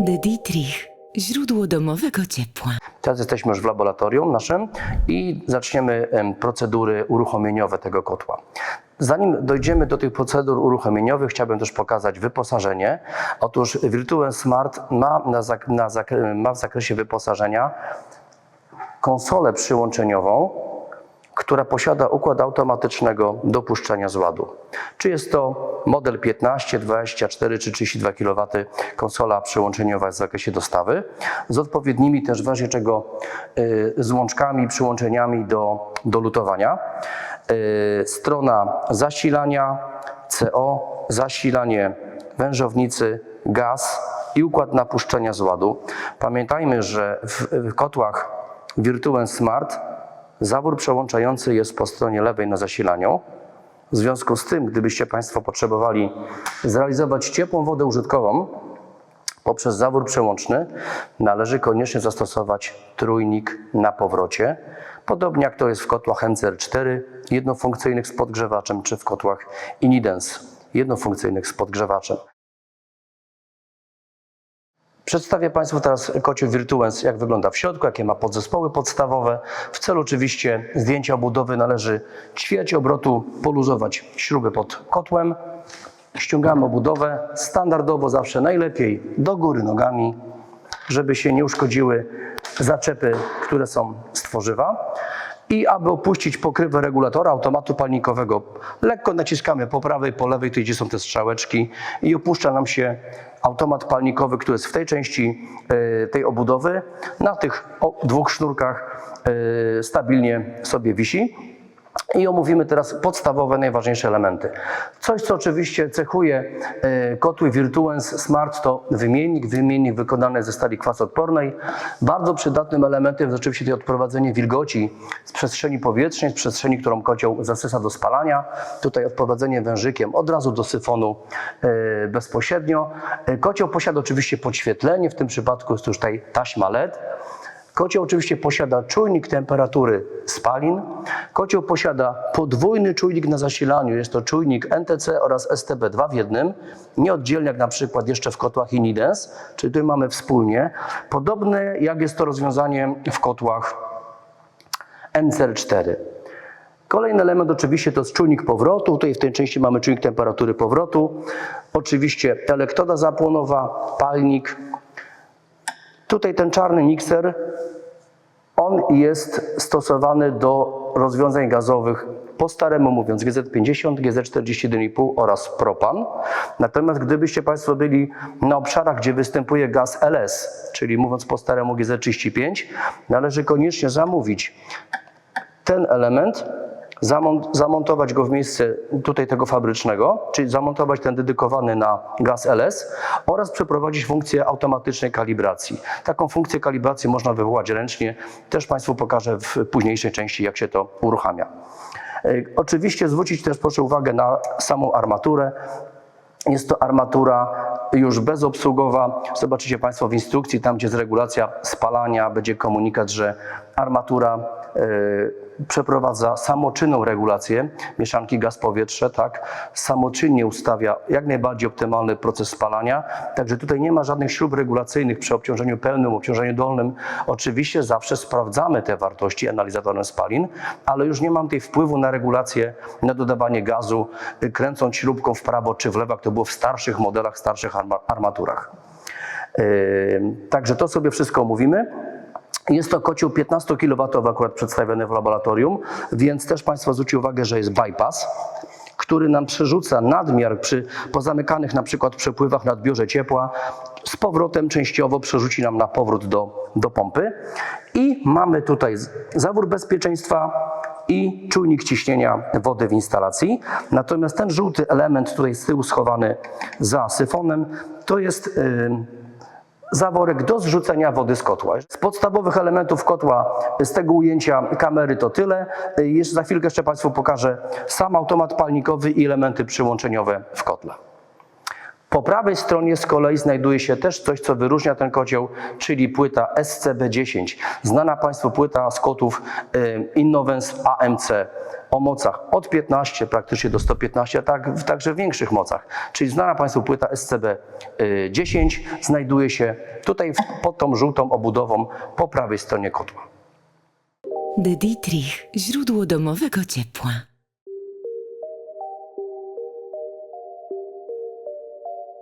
De Dietrich. Źródło domowego ciepła. Teraz jesteśmy już w laboratorium naszym i zaczniemy em, procedury uruchomieniowe tego kotła. Zanim dojdziemy do tych procedur uruchomieniowych, chciałbym też pokazać wyposażenie. Otóż Virtuen Smart ma, na zak- na zak- ma w zakresie wyposażenia konsolę przyłączeniową, która posiada układ automatycznego dopuszczenia z ładu. Czy jest to model 15, 24 czy 32 kW, konsola przyłączeniowa w zakresie dostawy, z odpowiednimi też w razie czego y, złączkami, przyłączeniami do, do lutowania. Y, Strona zasilania, CO, zasilanie wężownicy, gaz i układ napuszczenia z ładu. Pamiętajmy, że w, w kotłach Virtuen Smart zawór przełączający jest po stronie lewej na zasilaniu. W związku z tym, gdybyście Państwo potrzebowali zrealizować ciepłą wodę użytkową poprzez zawór przełączny, należy koniecznie zastosować trójnik na powrocie. Podobnie jak to jest w kotłach NCR4 jednofunkcyjnych z podgrzewaczem, czy w kotłach Inidens jednofunkcyjnych z podgrzewaczem. Przedstawię Państwu teraz kocioł Virtuens, jak wygląda w środku, jakie ma podzespoły podstawowe. W celu oczywiście zdjęcia obudowy należy ćwierć obrotu poluzować śruby pod kotłem. Ściągamy obudowę, standardowo zawsze najlepiej do góry nogami, żeby się nie uszkodziły zaczepy, które są z tworzywa. I aby opuścić pokrywę regulatora automatu palnikowego, lekko naciskamy po prawej, po lewej, tu gdzie są te strzałeczki i opuszcza nam się automat palnikowy, który jest w tej części e, tej obudowy. Na tych dwóch sznurkach e, stabilnie sobie wisi. I omówimy teraz podstawowe, najważniejsze elementy. Coś, co oczywiście cechuje e, kotły Virtuens Smart to wymiennik, wymiennik wykonany ze stali kwasoodpornej. Bardzo przydatnym elementem jest oczywiście odprowadzenie wilgoci z przestrzeni powietrznej, z przestrzeni, którą kocioł zasysa do spalania. Tutaj odprowadzenie wężykiem od razu do syfonu e, bezpośrednio. E, Kocioł posiada oczywiście podświetlenie, w tym przypadku jest to już tutaj taśma LED. Kocioł oczywiście posiada czujnik temperatury spalin. Kocioł posiada podwójny czujnik na zasilaniu. Jest to czujnik NTC oraz STB2 w jednym. Nieoddzielnie jak na przykład jeszcze w kotłach Inidens, czyli tutaj mamy wspólnie. Podobne jak jest to rozwiązanie w kotłach NCR4. Kolejny element oczywiście to jest czujnik powrotu. Tutaj w tej części mamy czujnik temperatury powrotu. Oczywiście elektroda zapłonowa, palnik, Tutaj ten czarny mikser, on jest stosowany do rozwiązań gazowych po staremu mówiąc GZ50, GZ41,5 oraz propan. Natomiast gdybyście Państwo byli na obszarach, gdzie występuje gaz LS, czyli mówiąc po staremu GZ35, należy koniecznie zamówić ten element, zamontować go w miejsce tutaj tego fabrycznego, czyli zamontować ten dedykowany na gaz LS oraz przeprowadzić funkcję automatycznej kalibracji. Taką funkcję kalibracji można wywołać ręcznie. Też Państwu pokażę w późniejszej części, jak się to uruchamia. E, Oczywiście zwrócić też proszę uwagę na samą armaturę. Jest to armatura już bezobsługowa. Zobaczycie Państwo w instrukcji, tam gdzie jest regulacja spalania, będzie komunikat, że armatura e, przeprowadza samoczynną regulację mieszanki gaz-powietrze, tak? Samoczynnie ustawia jak najbardziej optymalny proces spalania. Także tutaj nie ma żadnych śrub regulacyjnych przy obciążeniu pełnym, obciążeniu dolnym. Oczywiście zawsze sprawdzamy te wartości analizatorem spalin, ale już nie mam tej wpływu na regulację, na dodawanie gazu, y, kręcąc śrubką w prawo czy w lewo, jak to było w starszych modelach, starszych arma- armaturach. Yy, Także to sobie wszystko omówimy. Jest to kocioł 15 kW akurat przedstawiony w laboratorium, więc też Państwo zwróćcie uwagę, że jest bypass, który nam przerzuca nadmiar przy pozamykanych na przykład przepływach na odbiorze ciepła, z powrotem częściowo przerzuci nam na powrót do, do pompy. I mamy tutaj zawór bezpieczeństwa i czujnik ciśnienia wody w instalacji. Natomiast ten żółty element tutaj z tyłu schowany za syfonem, to jest zaworek do zrzucenia wody z kotła. Z podstawowych elementów kotła, z tego ujęcia kamery to tyle. Jeszcze za chwilkę jeszcze Państwu pokażę sam automat palnikowy i elementy przyłączeniowe w kotle. Po prawej stronie z kolei znajduje się też coś, co wyróżnia ten kocioł, czyli płyta SCB10. Znana Państwu płyta z kotów y, Innovens AMC o mocach od 15 praktycznie do 115, a tak, także w większych mocach. Czyli znana Państwu płyta SCB10 znajduje się tutaj pod tą żółtą obudową po prawej stronie kotła. De Dietrich, źródło domowego ciepła.